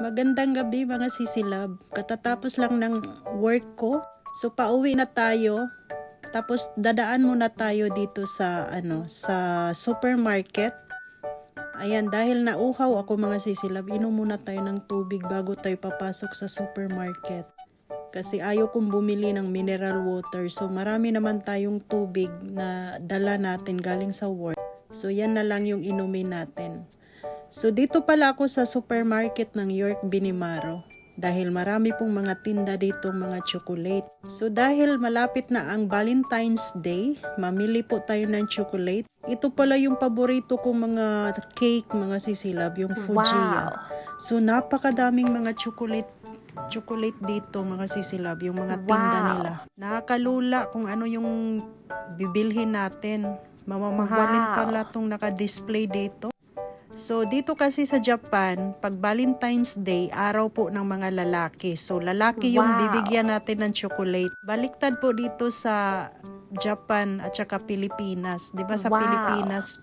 Magandang gabi mga sisilab. Katatapos lang ng work ko. So pauwi na tayo. Tapos dadaan muna tayo dito sa ano sa supermarket. Ayan, dahil nauhaw ako mga sisilab, inom muna tayo ng tubig bago tayo papasok sa supermarket. Kasi ayaw kong bumili ng mineral water. So marami naman tayong tubig na dala natin galing sa work. So yan na lang yung inumin natin. So dito pala ako sa supermarket ng York Binimaro dahil marami pong mga tinda dito mga chocolate. So dahil malapit na ang Valentine's Day, mamili po tayo ng chocolate. Ito pala yung paborito kong mga cake, mga sisilab, yung Fujiya. So napakadaming mga chocolate chocolate dito mga sisilab, yung mga tinda Wow. nila. Nakakalula kung ano yung bibilhin natin. Mamamahalin Wow. pala tong naka-display dito. So, dito kasi sa Japan, pag Valentine's Day, araw po ng mga lalaki. So, lalaki yung Wow. bibigyan natin ng chocolate. Baliktad po dito sa Japan at saka Pilipinas. 'Di ba sa Wow. Pilipinas,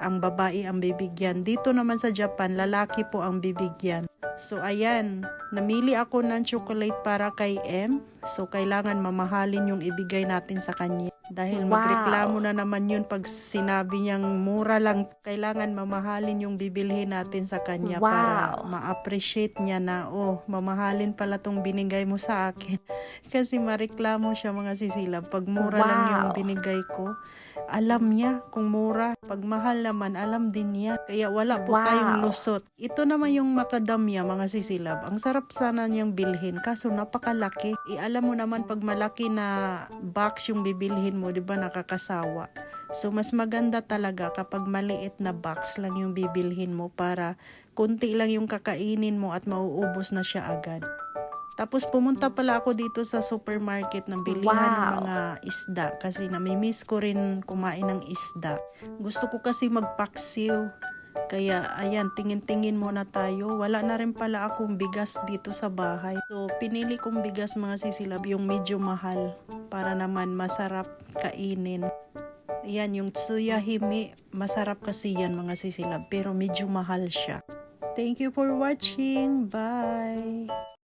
ang babae ang bibigyan. Dito naman sa Japan, lalaki po ang bibigyan. So, ayan. Namili ako ng chocolate para kay M. So, kailangan mamahalin yung ibigay natin sa kanya. Dahil Wow. magreklamo na naman yun pag sinabi niyang mura lang. Kailangan mamahalin yung bibilhin natin sa kanya Wow. para ma-appreciate niya na, oh, mamahalin pala tong binigay mo sa akin. Kasi mareklamo siya mga sisilab. Pag mura lang yung Wow. binigay ko, alam niya kung mura. Pag mahal naman, alam din niya. Kaya wala po Wow. tayong lusot. Ito naman yung makadamya, mga sisilab. Ang sarap sana niyang bilhin, kaso napakalaki. E alam mo naman, pag malaki na box yung bibilhin mo, di ba nakakasawa. So, mas maganda talaga kapag maliit na box lang yung bibilhin mo para kunti lang yung kakainin mo at mauubos na siya agad. Tapos pumunta pala ako dito sa supermarket ng bilihan ng Wow. mga isda kasi namimiss ko rin kumain ng isda. Gusto ko kasi magpaksiw. Kaya ayan, tingin-tingin muna tayo. Wala na rin pala akong bigas dito sa bahay. So pinili kong bigas mga sisilab yung medyo mahal para naman masarap kainin. Ayan, yung tsuya himi, masarap kasi yan mga sisilab pero medyo mahal siya. Thank you for watching. Bye!